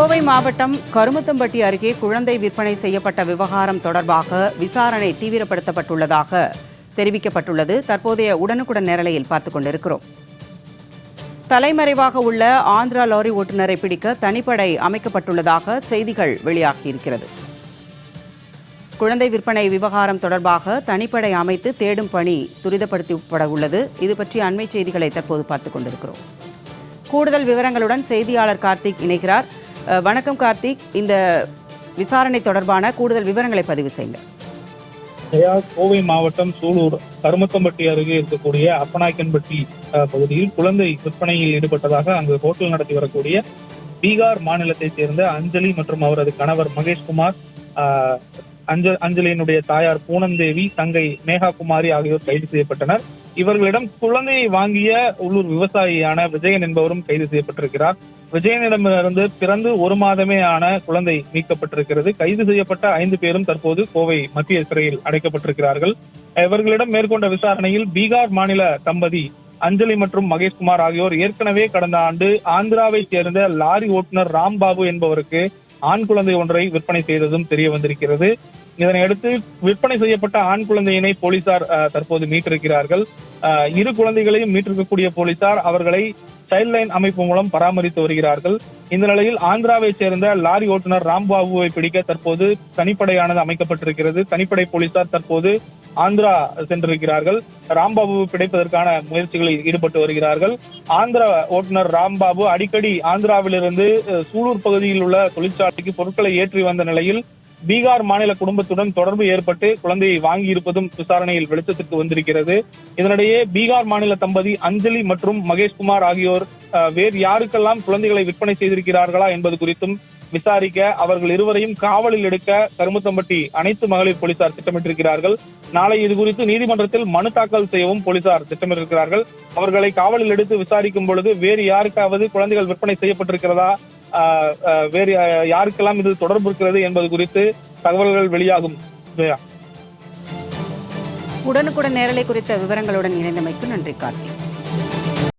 கோவை மாவட்டம் கருமத்தம்பட்டி அருகே குழந்தை விற்பனை செய்யப்பட்ட விவகாரம் தொடர்பாக விசாரணை தீவிரப்படுத்தப்பட்டுள்ளதாக தெரிவிக்கப்பட்டுள்ளது. தற்போதைய உடனுக்குடன் நேரலையில் பார்த்துக் கொண்டிருக்கிறோம். தலைமறைவாக உள்ள ஆந்திரா லாரி ஓட்டுநரை பிடிக்க தனிப்படை அமைக்கப்பட்டுள்ளதாக செய்திகள் வெளியாகியிருக்கிறது. குழந்தை விற்பனை விவகாரம் தொடர்பாக தனிப்படை அமைத்து தேடும் பணி துரிதப்படுத்தப்பட உள்ளது இது பற்றி அண்மை செய்திகளை தற்போது பார்த்துக் கொண்டிருக்கிறோம். கூடுதல் விவரங்களுடன் செய்தியாளர் கார்த்திக் இணைகிறார். வணக்கம் கார்த்திக். இந்த விசாரணை தொடர்பான கூடுதல் விவரங்களை பதிவு செய்யுங்க. ஜெயா கோவை மாவட்டம் சூலூர் கருமத்தம்பட்டி அருகே இருக்கக்கூடிய அப்பனாக்கன்பட்டி பகுதியில் குழந்தை விற்பனையில் ஈடுபட்டதாக அங்கு ஹோட்டல் நடத்தி வரக்கூடிய பீகார் மாநிலத்தைச் சேர்ந்த அஞ்சலி மற்றும் அவரது கணவர் மகேஷ்குமார் அஞ்ச அஞ்சலியினுடைய தாயார் பூனந்தேவி தங்கை மேகா குமாரி ஆகியோர் கைது செய்யப்பட்டனர். இவர்களிடம் குழந்தையை வாங்கிய உள்ளூர் விவசாயியான விஜயன் என்பவரும் கைது செய்யப்பட்டிருக்கிறார். விஜயனிடமிருந்து பிறந்து ஒரு மாதமே ஆன குழந்தை மீட்கப்பட்டிருக்கிறது கைது செய்யப்பட்ட ஐந்து பேரும் தற்போது கோவை மத்திய சிறையில் அடைக்கப்பட்டிருக்கிறார்கள். இவர்களிடம் மேற்கொண்ட விசாரணையில் பீகார் மாநில தம்பதி அஞ்சலி மற்றும் மகேஷ்குமார் ஆகியோர் ஏற்கனவே கடந்த ஆண்டு ஆந்திராவைச் சேர்ந்த லாரி ஓட்டுநர் ராம்பாபு என்பவருக்கு ஆண் குழந்தை ஒன்றை விற்பனை செய்ததும் தெரிய வந்திருக்கிறது. இதனையடுத்து விற்பனை செய்யப்பட்ட ஆண் குழந்தையினை போலீசார் அஹ், தற்போது மீட்டிருக்கிறார்கள். இரு குழந்தைகளையும் மீட்டிருக்கக்கூடிய போலீசார் அவர்களை சைல்ட் லைன் அமைப்பு மூலம் பராமரித்து வருகிறார்கள். இந்த நிலையில் ஆந்திராவை சேர்ந்த லாரி ஓட்டுநர் ராம்பாபுவை பிடிக்க தற்போது தனிப்படையானது அமைக்கப்பட்டிருக்கிறது. தனிப்படை போலீசார் தற்போது ஆந்திரா சென்றிருக்கிறார்கள். ராம்பாபுவை பிடிப்பதற்கான முயற்சிகளில் ஈடுபட்டு வருகிறார்கள். ஆந்திரா ஓட்டுநர் ராம்பாபு அடிக்கடி ஆந்திராவிலிருந்து சூலூர் பகுதியில் உள்ள தொழிற்சாலைக்கு பொருட்களை ஏற்றி வந்த நிலையில் பீகார் மாநில குடும்பத்துடன் தொடர்பு ஏற்பட்டு குழந்தையை வாங்கி இருப்பதும் விசாரணையில் வெளிச்சத்திற்கு வந்திருக்கிறது. இதனிடையே பீகார் மாநில தம்பதி அஞ்சலி மற்றும் மகேஷ்குமார் ஆகியோர் வேறு யாருக்கெல்லாம் குழந்தைகளை விற்பனை செய்திருக்கிறார்களா என்பது குறித்தும் விசாரிக்க அவர்கள் இருவரையும் காவலில் எடுக்க கருமுத்தம்பட்டி அனைத்து மகளிர் போலீசார் திட்டமிட்டிருக்கிறார்கள். நாளை இது குறித்து நீதிமன்றத்தில் மனு தாக்கல் செய்யவும் போலீசார் திட்டமிட்டிருக்கிறார்கள். அவர்களை காவலில் எடுத்து விசாரிக்கும் பொழுது வேறு யாருக்காவது குழந்தைகள் விற்பனை செய்யப்பட்டிருக்கிறதா வேறு யாருக்கெல்லாம் இது தொடர்பு இருக்கிறது என்பது குறித்து தகவல்கள் வெளியாகும். ஜெயா உடனுக்குடன் நேரலை குறித்த விவரங்களுடன் இணைந்தமைக்கு நன்றி கார்த்திக்